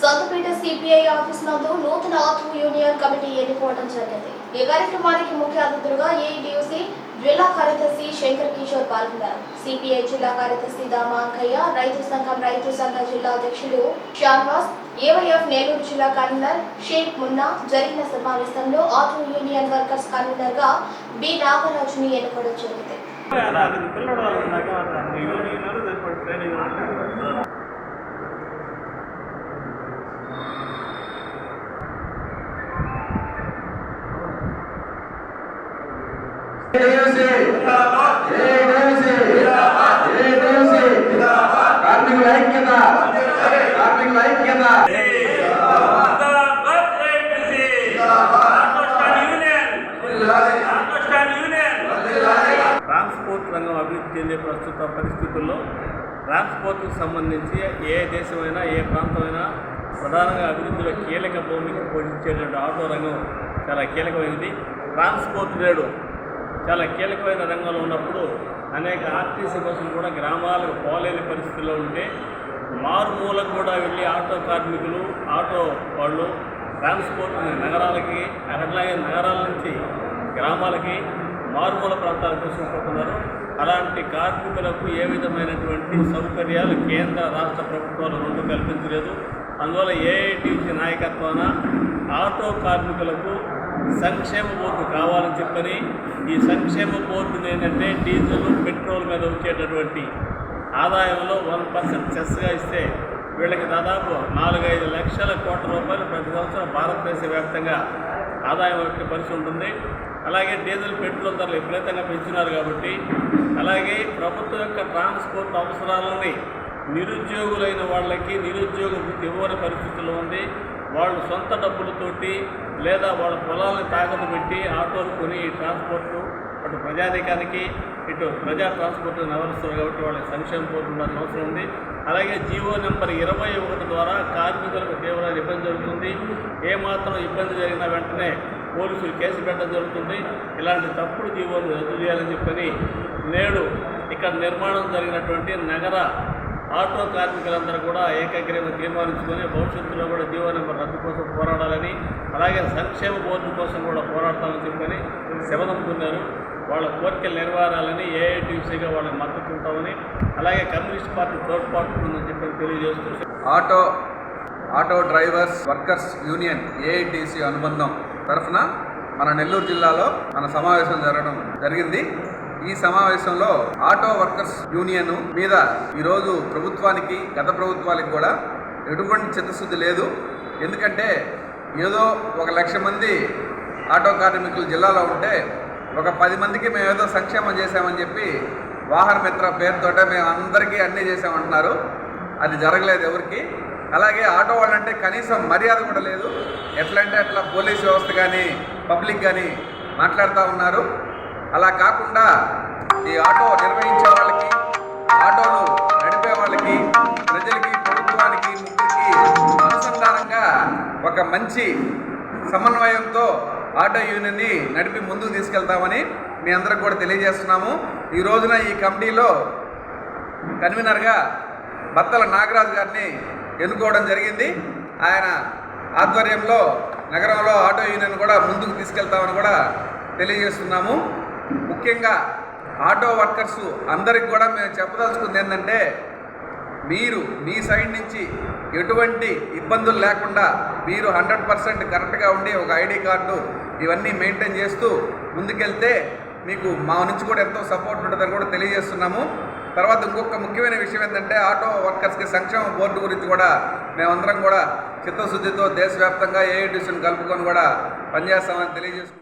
సొంతపేట CPI office నందు నూతన ఆత్మ యూనియన్ కమిటీ ఎన్నుకోవడం జరిగింది. ఈ కార్యక్రమానికి ముఖ్య అతిథులుగా ఏఐటియుసి జిల్లా కార్యదర్శి శంకర్ కిషోర్ పాల్గొన్నారు. సిపిఐ జిల్లా కార్యదర్శి దామాంకయ్య రైతు సంఘం రైతు సంఘ జిల్లా అధ్యక్షులు షాన్వాస్ ఏవైఎఫ్ నెల్లూరు జిల్లా కన్వీనర్ షేక్ మున్నా జరిగిన సమావేశంలో ఆత్మ యూనియన్ వర్కర్స్ కన్వీనర్గా బి నాగరాజుని ఎన్నుకోవడం జరిగింది. ట్రాన్స్పోర్ట్ రంగం అభివృద్ధి చెందే ప్రస్తుత పరిస్థితుల్లో ట్రాన్స్పోర్ట్కి సంబంధించి ఏ దేశమైనా ఏ ప్రాంతమైనా ప్రధానంగా అభివృద్ధిలో కీలక భూమికి పోషించేటువంటి ఆటో రంగం చాలా కీలకమైనది. ట్రాన్స్పోర్ట్ నేడు చాలా కీలకమైన రంగంలో ఉన్నప్పుడు అనేక ఆర్టీసీ బస్సులు కూడా గ్రామాలకు పోలేని పరిస్థితుల్లో ఉంటే మారుమూలకు కూడా వెళ్ళి ఆటో కార్మికులు ఆటో వాళ్ళు ట్రాన్స్పోర్ట్ నగరాలకి అట్లాగే నగరాల నుంచి గ్రామాలకి మారుమూల ప్రాంతాల కోసం పోతున్నారు. అలాంటి కార్మికులకు ఏ విధమైనటువంటి సౌకర్యాలు కేంద్ర రాష్ట్ర ప్రభుత్వాలు రెండు కల్పించలేదు. అందువల్ల ఏఐటీసీ నాయకత్వాన ఆటో కార్మికులకు సంక్షేమ బోర్డు కావాలని చెప్పని ఈ సంక్షేమ బోర్డుని ఏంటంటే డీజిల్ పెట్రోల్ మీద వచ్చేటటువంటి ఆదాయంలో వన్ పర్సెంట్ చెస్గా ఇస్తే వీళ్ళకి దాదాపు నాలుగైదు లక్షల కోట్ల రూపాయలు ప్రతి సంవత్సరం భారతదేశ వ్యాప్తంగా ఆదాయం వచ్చే పరిస్థితి ఉంటుంది. అలాగే డీజిల్ పెట్రోల్ ధరలు విపరీతంగా పెంచున్నారు కాబట్టి అలాగే ప్రభుత్వం యొక్క ట్రాన్స్పోర్ట్ అవసరాలని నిరుద్యోగులైన వాళ్ళకి నిరుద్యోగ వృత్తి ఇవ్వని పరిస్థితుల్లో ఉంది. వాళ్ళు సొంత డబ్బులతోటి లేదా వాళ్ళ పొలాలను తాకట్టు పెట్టి ఆటోలు కొని ఈ ట్రాన్స్పోర్ట్ అటు ప్రజానికానికి ఇటు ప్రజా ట్రాన్స్పోర్ట్ నవరిస్తారు కాబట్టి వాళ్ళకి సంక్షేమ బోర్డు అవసరం ఉంది. అలాగే జీవో నెంబర్ ఇరవై ఒకటి ద్వారా కార్మికులకు తీవ్ర ఇబ్బంది జరుగుతుంది. ఏమాత్రం ఇబ్బంది జరిగిన వెంటనే పోలీసులు కేసు పెట్టడం జరుగుతుంది. ఇలాంటి తప్పుడు జీవోలు రద్దు చేయాలని చెప్పని నేడు ఇక్కడ నిర్మాణం జరిగినటువంటి నగర ఆటో కార్మికులందరూ కూడా ఏకగ్రీవం తీర్మానించుకొని భవిష్యత్తులో కూడా జీవో నెంబర్ రద్దు కోసం పోరాడాలని అలాగే సంక్షేమ బోర్డు కోసం కూడా పోరాడతామని చెప్పని శబదం వాళ్ళ కోరికలు నెరవేరాలని ఏఐటీసీగా వాళ్ళకి మద్దతు ఉంటామని అలాగే కమ్యూనిస్ట్ పార్టీ తోడ్పాటు ఉందని చెప్పని తెలియజేస్తూ auto auto drivers workers union AITC అనుబంధం తరఫున మన నెల్లూరు జిల్లాలో మన సమావేశం జరగడం జరిగింది. ఈ సమావేశంలో ఆటో వర్కర్స్ యూనియన్ మీద ఈరోజు ప్రభుత్వానికి గత ప్రభుత్వానికి కూడా ఎటువంటి చిత్తశుద్ధి లేదు. ఎందుకంటే ఏదో ఒక లక్ష మంది ఆటో కార్మికులు జిల్లాలో ఉంటే ఒక పది మందికి మేము ఏదో సంక్షేమం చేశామని చెప్పి వాహన మిత్ర పేరుతోటే మేము అందరికీ అన్నీ చేసామంటున్నారు అది జరగలేదు ఎవరికి. అలాగే ఆటో వాళ్ళంటే కనీసం మర్యాద కూడా లేదు. ఎట్లా అంటే అట్లా పోలీస్ వ్యవస్థ కానీ పబ్లిక్ కానీ మాట్లాడుతూ ఉన్నారు. అలా కాకుండా ఈ ఆటో నిర్వహించే వాళ్ళకి ఆటోలు నడిపే వాళ్ళకి ప్రజలకి ప్రభుత్వానికి ముగ్గురికి అనుసంధానంగా ఒక మంచి సమన్వయంతో ఆటో యూనియన్ని నడిపి ముందుకు తీసుకెళ్తామని మీ అందరికి కూడా తెలియజేస్తున్నాము. ఈ రోజున ఈ కమిటీలో కన్వీనర్గా బత్తల నాగరాజు గారిని ఎన్నుకోవడం జరిగింది. ఆయన ఆధ్వర్యంలో నగరంలో ఆటో యూనియన్ కూడా ముందుకు తీసుకెళ్తామని కూడా తెలియజేస్తున్నాము. ముఖ్యంగా ఆటో వర్కర్స్ అందరికి కూడా మేము చెప్పదలుచుకుంది ఏంటంటే మీరు మీ సైడ్ నుంచి ఎటువంటి ఇబ్బందులు లేకుండా మీరు హండ్రెడ్ పర్సెంట్ కరెక్ట్గా ఉండి ఒక ఐడి కార్డు ఇవన్నీ మెయింటైన్ చేస్తూ ముందుకెళ్తే మీకు మా నుంచి కూడా ఎంతో సపోర్ట్ ఉంటుందని కూడా తెలియజేస్తున్నాము. తర్వాత ఇంకొక ముఖ్యమైన విషయం ఏంటంటే ఆటో వర్కర్స్కి సంక్షేమ బోర్డు గురించి కూడా మేమందరం కూడా చిత్తశుద్ధితో దేశవ్యాప్తంగా ఏఐటీసీని కలుపుకొని కూడా పనిచేస్తామని తెలియజేసుకుంటాం